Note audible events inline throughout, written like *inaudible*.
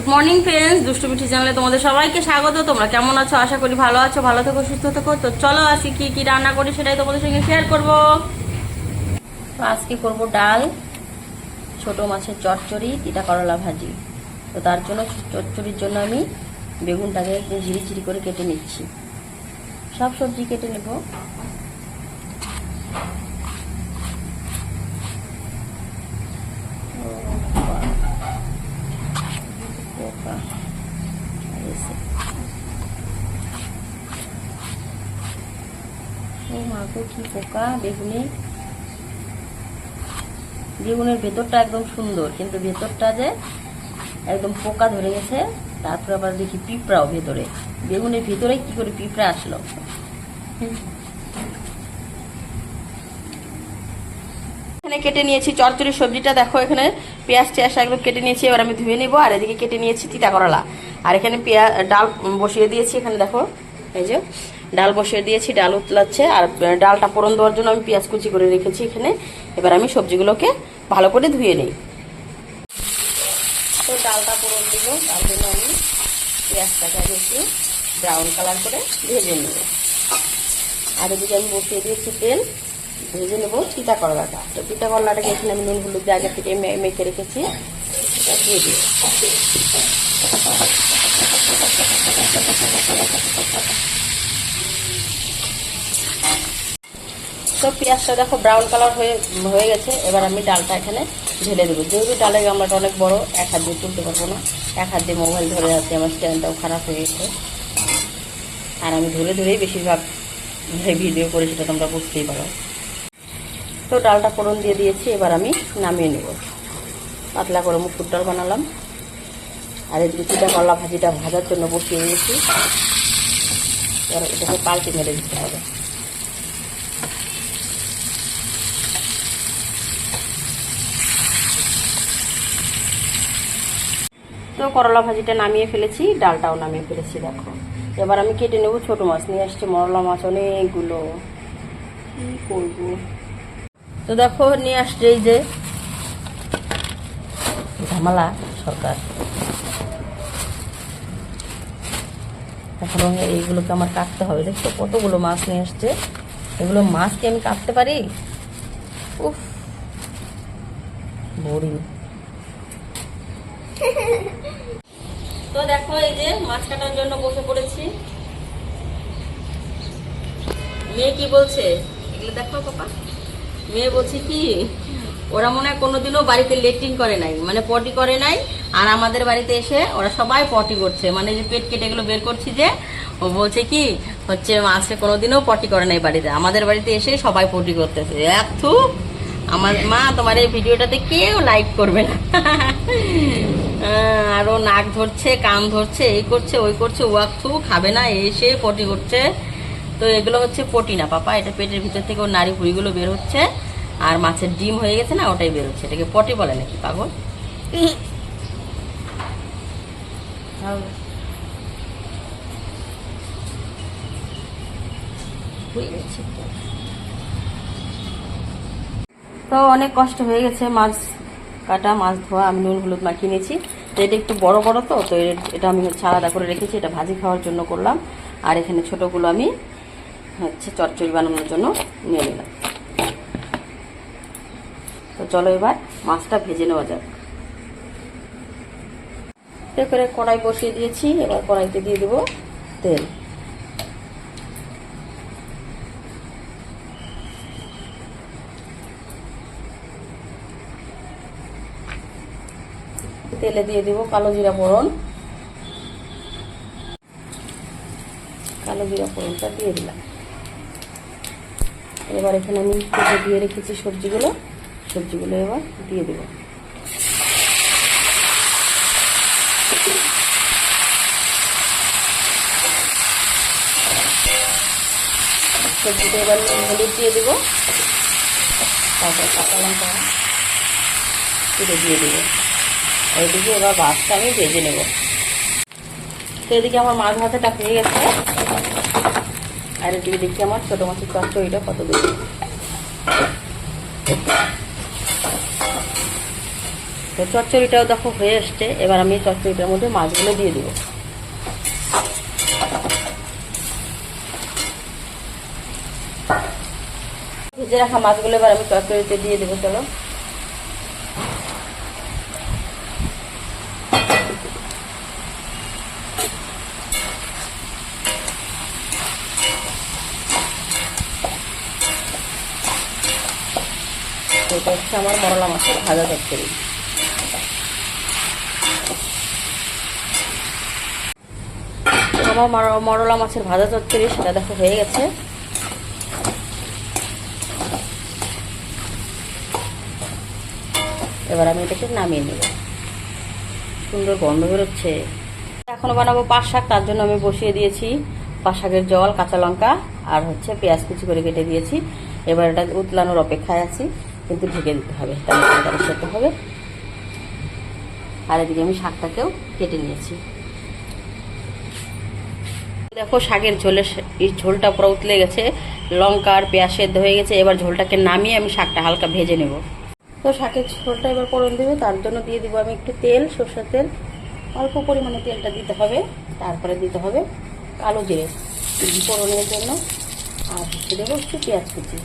Good morning friends দুষ্টু মিঠি চ্যানেলে তোমাদের সবাইকে স্বাগত। তোমরা কেমন আছো? আশা করি ভালো আছো, ভালো থেকো, সুস্থ থেকো। তো চলো আসি, কি কি রান্না করি সেটাই তোমাদের সঙ্গে শেয়ার করব। তো আজকে করব ডাল, ছোট মাছের চচ্চড়ি, তিতা করলা ভাজি। তো তার জন্য চচ্চড়ির জন্য আমি বেগুনটাকে একটু ঝিরি ঝিরি করে কেটে নিচ্ছি। সব সবজি কেটে নেব। কি পোকা, বেগুনে। বেগুনের ভেতরটা একদম সুন্দর, কিন্তু ভেতরটা যে একদম পোকা ধরে গেছে, তারপরে আবার দেখি পিঁপড়াও ভেতরে। বেগুনের ভিতরে কি করে পিঁপড়া আসলো? এখানে কেটে নিয়েছি চরচড়ি সবজিটা, দেখো এখানে পেঁয়াজ টেয়াজ একদম কেটে নিয়েছি, এবার আমি ধুয়ে নিব, আর এদিকে কেটে নিয়েছি তিতা করলা। আর এখানে পেঁয়াজ ডাল বসিয়ে দিয়েছি, এখানে দেখো, এই যে। ডাল বসিয়ে দিয়েছি, ডাল উতলাচ্ছে, আর ডালটা পোড়ন দেওয়ার জন্য আমি পেঁয়াজ কুচি করে রেখেছি এখানে। এবার আমি সবজিগুলোকে ভালো করে ধুয়ে নিই। তো ডালটা পোড়ন দিব তার জন্য আমি পেঁয়াজটাকে একটু ব্রাউন কালার করে ভেজে নেব। আর এদিকে আমি বসিয়ে দিয়েছি তেল, ভেজে নেব তিতা করলাটা। তো তিতা করলাটাকে এখানে আমি নুন হলুদ দিয়ে আগে থেকে মেখে রেখেছি দিয়ে দিই তো পেঁয়াজটা দেখো ব্রাউন কালার হয়ে হয়ে গেছে। এবার আমি ডালটা এখানে ঢেলে দেবো। যেহেতু ডালের গামলাটা অনেক বড়, এক হাত দিয়ে তুলতে পারব না। এক হাত দিয়ে মোবাইল ধরে আছে, আমার স্ট্যান্ডটাও খারাপ হয়ে গেছে। আর আমি ধরে ধরেই বেশিরভাগ ভিডিও করে, সেটা তোমরা বুঝতেই পারো। তো ডালটা ফোড়ন দিয়ে দিয়েছি, এবার আমি নামিয়ে নেব। পাতলা করে মুখুর ডাল বানালাম। আর এদিকে চিটা করলা ভাজিটা ভাজার জন্য বসিয়ে দিয়েছি। এবার এটাকে পাল্টে মেরে দিতে হবে। তো করলা ভাজিটা নামিয়ে ফেলেছি, ডালটাও নামিয়ে ফেলেছি, দেখো। এবার আমি কেটে নেব ছোট মাছ, নিয়ে আসছি মরলা মাছ, অনেকগুলো। করব? তো দেখো, নিয়ে আসছে এই যে ঝামেলা সরকার। এখন এইগুলোকে আমার কাটতে হবে। দেখছ, কতগুলো মাছ নিয়ে আসছে। এগুলো মাছ কি আমি কাটতে পারি? উফ তো *laughs* দেখো এই যে মাছ কাটার জন্য বসে পড়েছি। মেয়ে কি বলছে? এগুলো দেখো পাপা। মেয়ে বলছে কি, ওরা মনে হয় কোনোদিনও বাড়িতে লেট্রিন করে নাই মানে পটি করে নাই, আর আমাদের বাড়িতে এসে ওরা সবাই পটি করছে। মানে যে পেট কেটে এগুলো বের করছি যে, ও বলছে কি, হচ্ছে মাসে কোনোদিনও পটি করে নাই বাড়িতে। আমাদের বাড়িতে এসে সবাই পটি করতেছে। থু আমার মা, তোমার এই ভিডিওটাতে কেউ লাইক করবে না। আহ, আরও নাক ধরছে কান ধরছে এই করছে ওই করছে ওয়াক থু খাবে না এসে পটি করছে তো এগুলো হচ্ছে পটি না পাপা এটা পেটের ভিতর থেকে ওর নাড়ি ভুড়িগুলো বের হচ্ছে আর মাছের ডিম হয়ে গেছে না ওটাই বের হচ্ছে এটাকে পটি বলে নাকি পাগল। তো অনেক কষ্ট হয়ে গেছে মাছ কাটা, মাছ ধোয়া, আমি নুন, হলুদ মাখিয়ে নিয়েছি। তো এটা একটু বড় বড় তো তো এটা আমি হচ্ছে আলাদা করে রেখেছি, এটা ভাজি খাওয়ার জন্য করলাম। আর এখানে ছোটোগুলো আমি হচ্ছে চচ্চড়ি বানানোর জন্য নিয়ে নিলাম। তো চলো এবার মাছটা ভেজে নেওয়া যাক। করে কড়াই বসিয়ে দিয়েছি, এবার কড়াইতে দিয়ে দেবো তেল। তেলে দিয়ে দিব কালো জিরা ফোড়ন। কালো জিরা ফোড়নটা দিয়ে দিলাম। এবার এখানে আমি কেটে দিয়ে রেখেছি সবজিগুলো। সবজিগুলো এবার দিয়ে দেবো। সবজিটা এবার হলুদ দিয়ে দেবো। তারপর কাঁচা লঙ্কা দিয়ে দেবো। এইদিকে এবার মাছটা আমি ভেজে নেব। তো এদিকে আমার মাছ ভাজাটা হয়ে গেছে। আর এদিকে দেখি আমার ছোটো মাছের চচ্চড়িটা কত দূর তো চচ্চড়িটাও দেখো হয়ে এসছে। এবার আমি চচ্চড়িটার মধ্যে মাছগুলো দিয়ে দেবো। ভেজে রাখা মাছগুলো এবার আমি চচ্চড়িতে দিয়ে দেবো, চলো। তো এটা হচ্ছে আমার মরলা মাছের ভাজা চচ্চড়ি। আমার মর- মরলা মাছের ভাজা চচ্চড়ি, সেটা দেখো হয়ে গেছে। এবার আমি এটাকে নামিয়ে নেব। সুন্দর গন্ধ বেরোচ্ছে। এখনও বানাবো পাঁচ শাক, তার জন্য আমি বসিয়ে দিয়েছি পাঁচ শাকের জল, কাঁচা লঙ্কা, আর হচ্ছে পেঁয়াজ কুচি করে কেটে দিয়েছি। এবার এটা উতলানোর অপেক্ষায় আছি। কিন্তু ঢেকে দিতে হবে। তাহলে তাড়াতাড়ি সেদ্ধ হবে। আর এদিকে আমি শাকটাকেও কেটে নিয়েছি। দেখো শাকের ঝোলের এই ঝোলটা পুরো উতলে গেছে। লঙ্কা আর পেঁয়াজ সেদ্ধ হয়ে গেছে। এবার ঝোলটাকে নামিয়ে আমি শাকটা হালকা ভেজে নেব। তো শাকের ঝোলটা এবার পড়ন দেবে। তার জন্য দিয়ে দিব আমি একটু তেল, সর্ষের তেল। অল্প পরিমাণে তেলটা দিতে হবে। তারপরে দিতে হবে কালো জিরে ফোড়নের জন্য। আর দেবো একটু পেঁয়াজ কুচি।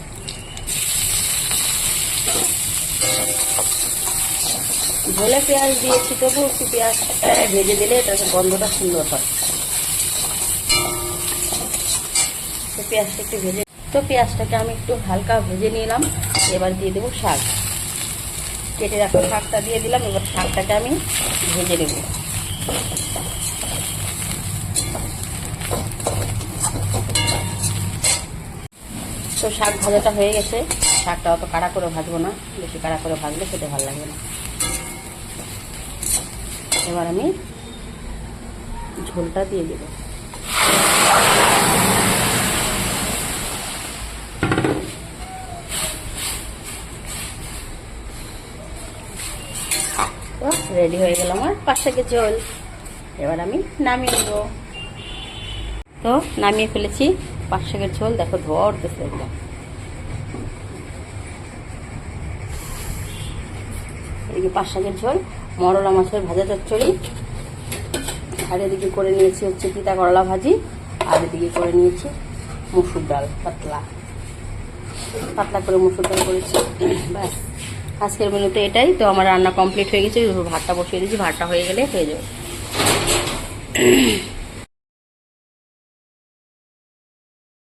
ঝোলে পেঁয়াজ দিয়েছি তবু একটু পেঁয়াজ ভেজে দিলে এটার গন্ধটা সুন্দর হয়। তো পেঁয়াজটা একটু ভেজে তো পেঁয়াজটাকে আমি একটু হালকা ভেজে নিলাম। এবার দিয়ে দেবো শাক। কেটে রাখা শাকটা দিয়ে দিলাম। এবার শাকটাকে আমি ভেজে নেব। তো শাক ভাজাটা হয়ে গেছে। শাকটা অত কাড়া করে ভাজবো না, বেশি কাড়া করে ভাজলে খেতে ভালো লাগবে না। এবার আমি ঝোলটা দিয়ে দেবো। রেডি হয়ে গেল আমার পাঁচ শাকের ঝোল। এবার আমি নামিয়ে নেব। তো নামিয়ে ফেলেছি। পাঁচ শাকের ঝোল, দেখো ধোয়া উঠতেছে একদম। এদিকে পাঁচ শাকের ঝোল, মরলা মাছের ভাজা চচ্চড়ি। আর এদিকে করে নিয়েছি হচ্ছে তিতা করলা ভাজি, আর এদিকে করে নিয়েছি মুসুর ডাল, পাতলা। পাতলা করে মুসুর ডাল করেছি। ব্যাস, আজকের মেনুতে এটাই। তো আমার রান্না কমপ্লিট হয়ে গেছে, ভাতটা বসিয়ে দিয়েছি, ভাতটা হয়ে গেলে হয়ে যাবে।